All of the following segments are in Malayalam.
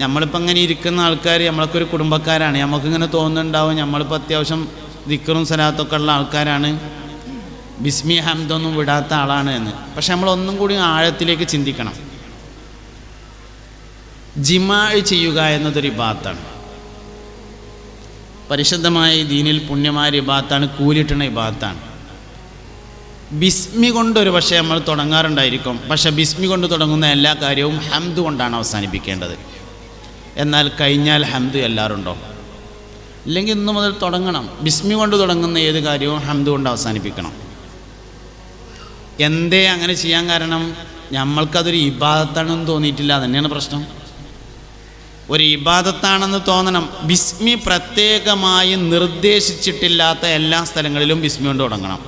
നമ്മളിപ്പോൾ ഇങ്ങനെ ഇരിക്കുന്ന ആൾക്കാർ നമ്മളൊക്കെ ഒരു കുടുംബക്കാരാണ്. നമുക്കിങ്ങനെ തോന്നുന്നുണ്ടാവും നമ്മളിപ്പോൾ അത്യാവശ്യം ദിക്കറും സലാത്തൊക്കെ ഉള്ള ആൾക്കാരാണ്. ബിസ്മി ഹംദൊന്നും വിടാത്ത ആളാണ് എന്ന്. പക്ഷെ നമ്മൾ ഒന്നും കൂടി ആഴത്തിലേക്ക് ചിന്തിക്കണം. ജിമാ ചെയ്യുക എന്നതൊരു ഇബാത്താണ് പരിശുദ്ധമായ ദീനിൽ പുണ്യമായ ഇബാത്താണ് കൂലിട്ടണ ഇബാത്താണ് ബിസ്മി കൊണ്ട് ഒരു പക്ഷേ നമ്മൾ തുടങ്ങാറുണ്ടായിരിക്കും. പക്ഷെ ബിസ്മി കൊണ്ട് തുടങ്ങുന്ന എല്ലാ കാര്യവും ഹംദ് കൊണ്ടാണ് അവസാനിപ്പിക്കേണ്ടത്. എന്നാൽ കഴിഞ്ഞാൽ ഹംദ് എല്ലാവരുണ്ടോ? ഇല്ലെങ്കിൽ ഇന്നു മുതൽ തുടങ്ങണം. ബിസ്മി കൊണ്ട് തുടങ്ങുന്ന ഏത് കാര്യവും ഹംദ് കൊണ്ട് അവസാനിപ്പിക്കണം. എന്തേ അങ്ങനെ ചെയ്യാൻ കാരണം? നമ്മൾക്കതൊരു ഇബാദത്താണെന്ന് തോന്നിയിട്ടില്ല. തന്നെയാണ് പ്രശ്നം. ഒരു ഇബാദത്താണെന്ന് തോന്നണം. ബിസ്മി പ്രത്യേകമായി നിർദ്ദേശിച്ചിട്ടില്ലാത്ത എല്ലാ സ്ഥലങ്ങളിലും ബിസ്മി കൊണ്ട് തുടങ്ങണം.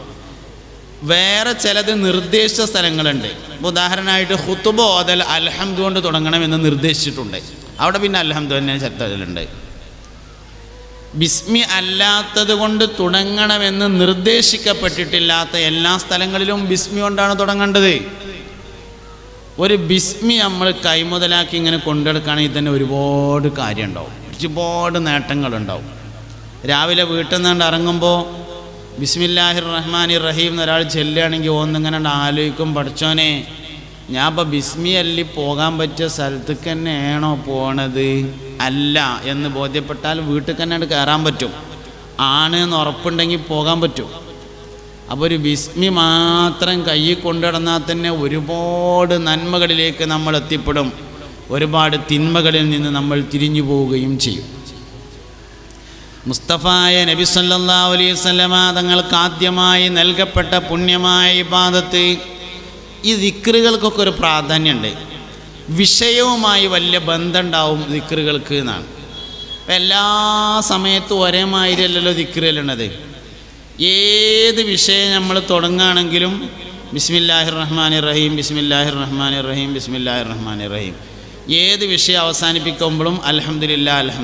വേറെ ചിലത് നിർദ്ദേശിച്ച സ്ഥലങ്ങളുണ്ട്. ഉദാഹരണമായിട്ട് ഹുത്തുബ ഓതൽ അൽഹംദ് കൊണ്ട് തുടങ്ങണം എന്ന് നിർദ്ദേശിച്ചിട്ടുണ്ട്. അവിടെ പിന്നെ അൽഹംദ് തന്നെ ബിസ്മി അല്ലാത്തത് കൊണ്ട് തുടങ്ങണമെന്ന് നിർദ്ദേശിക്കപ്പെട്ടിട്ടില്ലാത്ത എല്ലാ സ്ഥലങ്ങളിലും ബിസ്മി കൊണ്ടാണ് തുടങ്ങേണ്ടത്. ഒരു ബിസ്മി നമ്മൾ കൈമുതലാക്കി ഇങ്ങനെ കൊണ്ടെടുക്കുകയാണെങ്കിൽ തന്നെ ഒരുപാട് കാര്യം ഉണ്ടാവും ഒരുപാട് നേട്ടങ്ങളുണ്ടാവും. രാവിലെ വീട്ടിൽ നിന്നുകൊണ്ട് ഇറങ്ങുമ്പോൾ ബിസ്മില്ലാഹിർ റഹ്മാൻ റഹീം എന്നൊരാൾ ചെല്ലുകയാണെങ്കിൽ ഒന്നിങ്ങനെ ആലോചിക്കും പഠിച്ചോനെ ഞാൻ ഇപ്പോൾ ബിസ്മി അല്ലി പോകാൻ പറ്റിയ സ്ഥലത്തേക്ക് തന്നെയാണോ പോണത്? അല്ല എന്ന് ബോധ്യപ്പെട്ടാൽ വീട്ടിൽ തന്നെ കയറാൻ പറ്റും. ആണ് എന്ന് ഉറപ്പുണ്ടെങ്കിൽ പോകാൻ പറ്റും. അപ്പോൾ ഒരു ബിസ്മി മാത്രം കയ്യിൽ കൊണ്ടിടന്നാൽ തന്നെ ഒരുപാട് നന്മകളിലേക്ക് നമ്മൾ എത്തിപ്പെടും. ഒരുപാട് തിന്മകളിൽ നിന്ന് നമ്മൾ തിരിഞ്ഞു പോവുകയും ചെയ്യും. മുസ്തഫായ നബി സല്ലല്ലാഹു അലൈഹി വസല്ലമ തങ്ങൾക്ക് ആദ്യമായി നൽകപ്പെട്ട പുണ്യമായ ഇബാദത്ത് ഈ ദിക്റുകൾക്കൊക്കെ ഒരു പ്രാധാന്യമുണ്ട്. വിഷയവുമായി വലിയ ബന്ധമുണ്ടാവും ദിക്റുകൾക്ക് എന്നാണ്. അപ്പം എല്ലാ സമയത്തും ഒരേ മാതിരിയല്ലല്ലോ ദിക്റുകളുള്ളത് ഏത് വിഷയം നമ്മൾ തുടങ്ങുകയാണെങ്കിലും ബിസ്മില്ലാഹിർ റഹ്മാൻ റഹീം ബിസ്മില്ലാഹിർ റഹ്മാൻ റഹീം ബിസ്മില്ലാഹിർ റഹ്മാൻ റഹീം ഏത് വിഷയം അവസാനിപ്പിക്കുമ്പോഴും അലഹമില്ല അൽഹം